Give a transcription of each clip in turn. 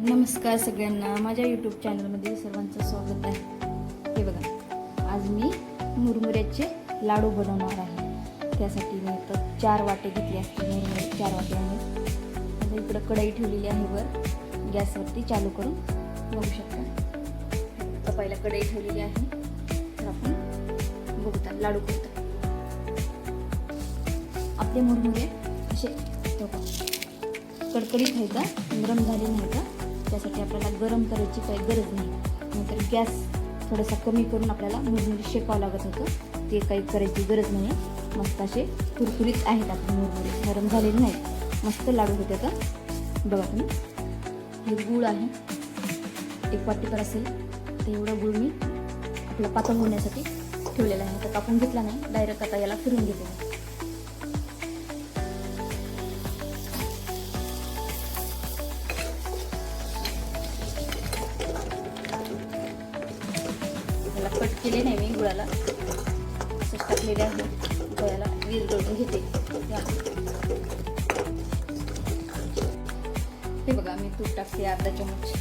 नमस्कार सगळ्यांना. माझ्या यूट्यूब चॅनलमध्ये सर्वांचं स्वागत आहे. हे बघा. आज मी मुरमुऱ्याचे लाडू बनवणार आहे. त्यासाठी मी तर चार वाटे घेतले असते मुरमुरे चार वाटे आणि आता इकडं कढई ठेवलेली आहे वर. गॅसवरती चालू करून बघू शकता. आता पहिला कढई ठेवलेली आहे. तर आपण बघूता लाडू करतो आपले मुरमुरे असे कडकडीत आहे का गरम झाले नाही का त्यासाठी आपल्याला गरम करायची काही गरज नाही. नंतर गॅस थोडासा कमी करून आपल्याला मुरमुरे शेकावं लागत होतं. ते काही करायची गरज नाही. मस्त असे कुरकुरीत आहेत आपले मुरमुरे नरम झालेले नाहीत. मस्त लाडू होते तर बघा तुम्ही. हे गूळ आहे. एक वाटीभर असेल. तर एवढं गूळ मी आपलं पातळ होण्यासाठी ठेवलेलं आहे. तर कापून घेतला नाही. डायरेक्ट आता याला फिरून घेतलेला कट केले नाही मी गुळाला. असंच टाकलेले आहे. गुळाला वीज जोडून घेते. हे बघा मी तूप टाकते अर्धा चमच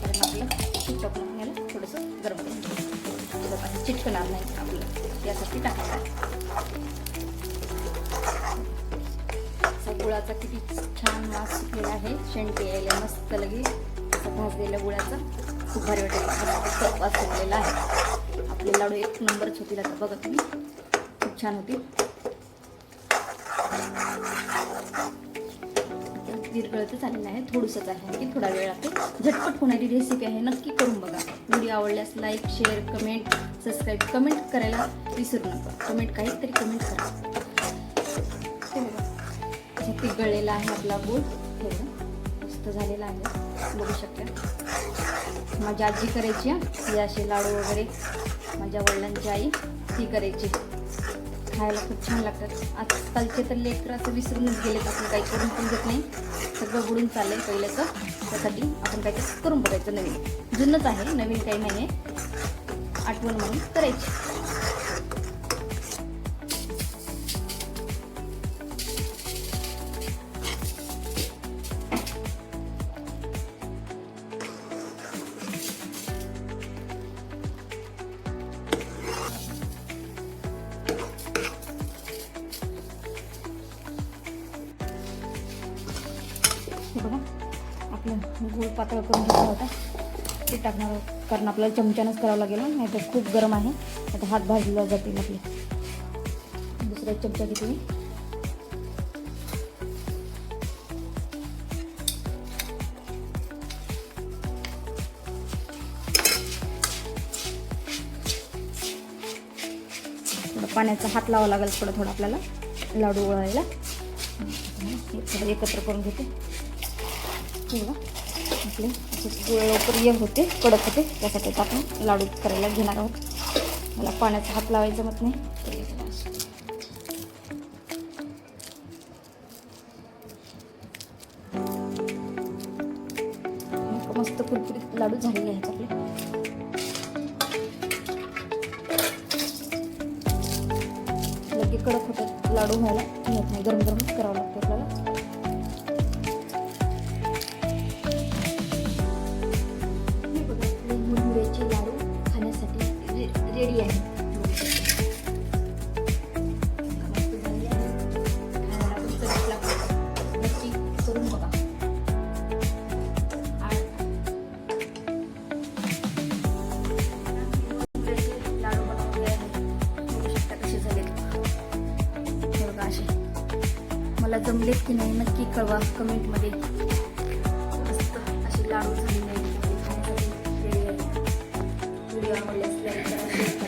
कारण आपलं चिटकणं याला थोडंसं गरम करून चिटकणार नाही आपलं. यासाठी टाकायचं गुळाचा किती छान मास सुटलेला आहे. शेंडके यायला मस्त लगे भाजलेल्या गुळाचा. खूप भारी वाटेल मस्त वास आहे. आपले लाडू एक नंबरच होतील आता बघा तुम्ही. खूप छान होतील. विरगळतच आलेलं आहे. थोडंसंच आहे की थोडा वेळ लागतो. झटपट होणारी रेसिपी आहे. नक्की करून बघा. व्हिडिओ आवडल्यास like share comment subscribe comment करायला विसरू नका. कमेंट काहीतरी कमेंट करा. ते बघा. असा गळलेला आहे आपला बोट हे मस्त झालेला आहे. बघू शकता. माझी आजी करायची हं. हे असे लाडू वगैरे माझ्या वडिलांची आई ती करायची. खायला खूप छान लागतात. आजकालचे तर लेकर असं विसरूनच गेलेत आपण काही करून पण घेत नाही. सगळं बुडून चाललंय पहिल्याचं. त्यासाठी आपण काहीतरी करून बघायचं नवीन. जुनंच आहे नवीन काही नाही आहे. आठवण म्हणून करायची. गूळ पातळ करून घेतला होता. ते टाकणार कारण आपल्याला चमच्यानंच करावं लागेल नाही तर खूप गरम आहे. आता हात भाजला जातील आपले दुसरा चमचा घेते मी. थोडं पाण्याचा हात लावा लागेल थोडं थोडं आपल्याला. लाडू वळायला एकत्र करून घेते. हे आपले असे लवकर ये होते कडक होते. त्यासाठी आपण लाडू करायला घेणार आहोत. मला पाण्याचा हात लावायचा मत नाही. मस्त कुरकुरीत लाडू झालेले आहेत आपले. लगे कडक होतात. लाडू व्हायला येत नाही. गरम गरमच करावं लागतं आपल्याला. बघा असे मला जमलेत की नाही नक्की कळवा कमेंटमध्ये. मस्त असे लाडू झालेले आहेत व्हिडिओ आवडले लाईक